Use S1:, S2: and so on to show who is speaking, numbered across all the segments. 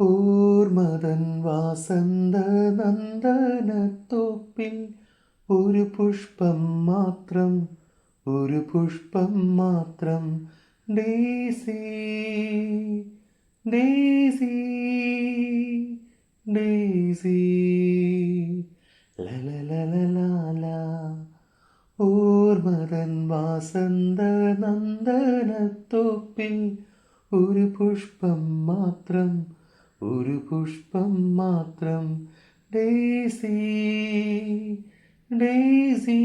S1: ഓർമതൻ വാസന്ത നന്ദനത്തോപ്പിൽ ഒരു പുഷ്പം മാത്രം ഒരു പുഷ്പം മാത്രം. Daisy Daisy Daisy. ലലലലലാല. ഓർമതൻ വാസന്ത നന്ദനത്തോപ്പിൽ ഒരു പുഷ്പം മാത്രം ഒരു പുഷ്പം മാത്രം. Daisy Daisy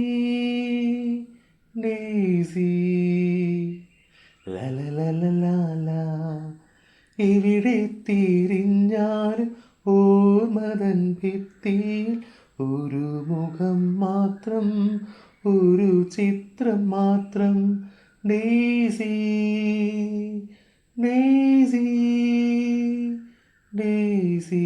S1: Daisy. ലലലലലാല ഇവിടെ തിരിഞ്ഞാലും ഓർമതൻ ഭിത്തിയിൽ ഒരു മുഖം മാത്രം ഒരു ചിത്രം മാത്രം. Daisy Daisy. ഡേസി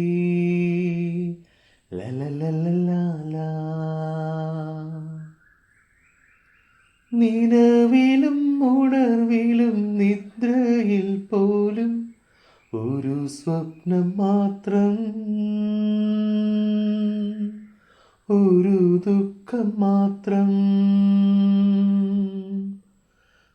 S1: നിലവിലും ഉണർവിലും നിദ്രയിൽ പോലും ഒരു സ്വപ്നം മാത്രം. ഒരു ദുഃഖം മാത്രം.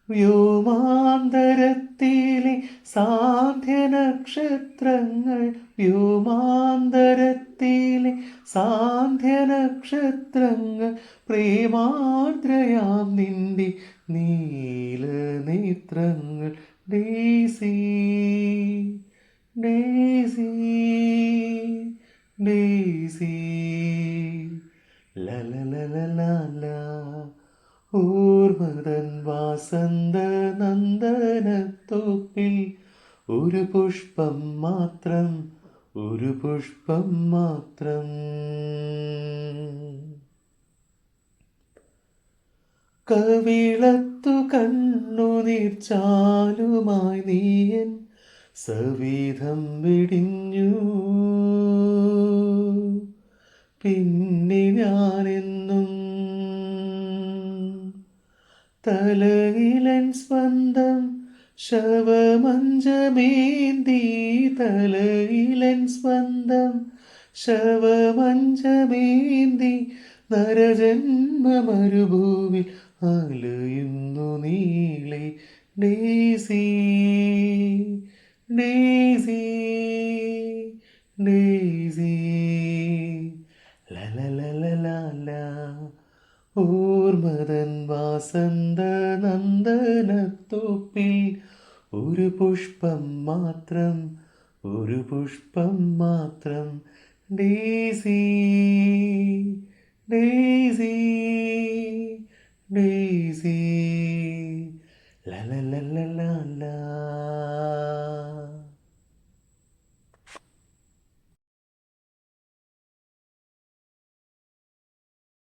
S1: വ്യോമാന്തരത്തിലെ സാന്ധ്യ വ്യൂമാന്തരത്തിലെ വ്യോമാന്തരത്തിലെ സാന്ധ്യ നക്ഷത്രങ്ങൾ പ്രേമാർദ്രയാം നിന്റെ നീല നേത്രങ്ങൾ. Daisy Daisy Daisy. ലലലലലാല ഓർമതൻ വാസന്ത നന്ദനത്തോപ്പിൽ ഒരു പുഷ്പം മാത്രം ഒരു പുഷ്പം മാത്രം. കവിളത്തു കണ്ണു നീർച്ചാലുമായി നീയൻ സവീതം വിടിഞ്ഞു. പിന്നെ ഞാനെന്നും തലയിലൻ സ്വന്തം ശവമഞ്ചമേന്തി തലയിലൻ സ്വന്തം ശവമഞ്ചമേന്തി നരജന്മ മരുഭൂവിൽ അലയുന്നു നീളെ. Daisy Daisy Daisy. ലലലലലാല ഓർമതൻ വാസന്ത നന്ദനത്തോപ്പിൽ ഒരു പുഷ്പം മാത്രം ഒരു പുഷ്പം മാത്രം ഡേസി ഡേസി ഡേസി ലലലലലാല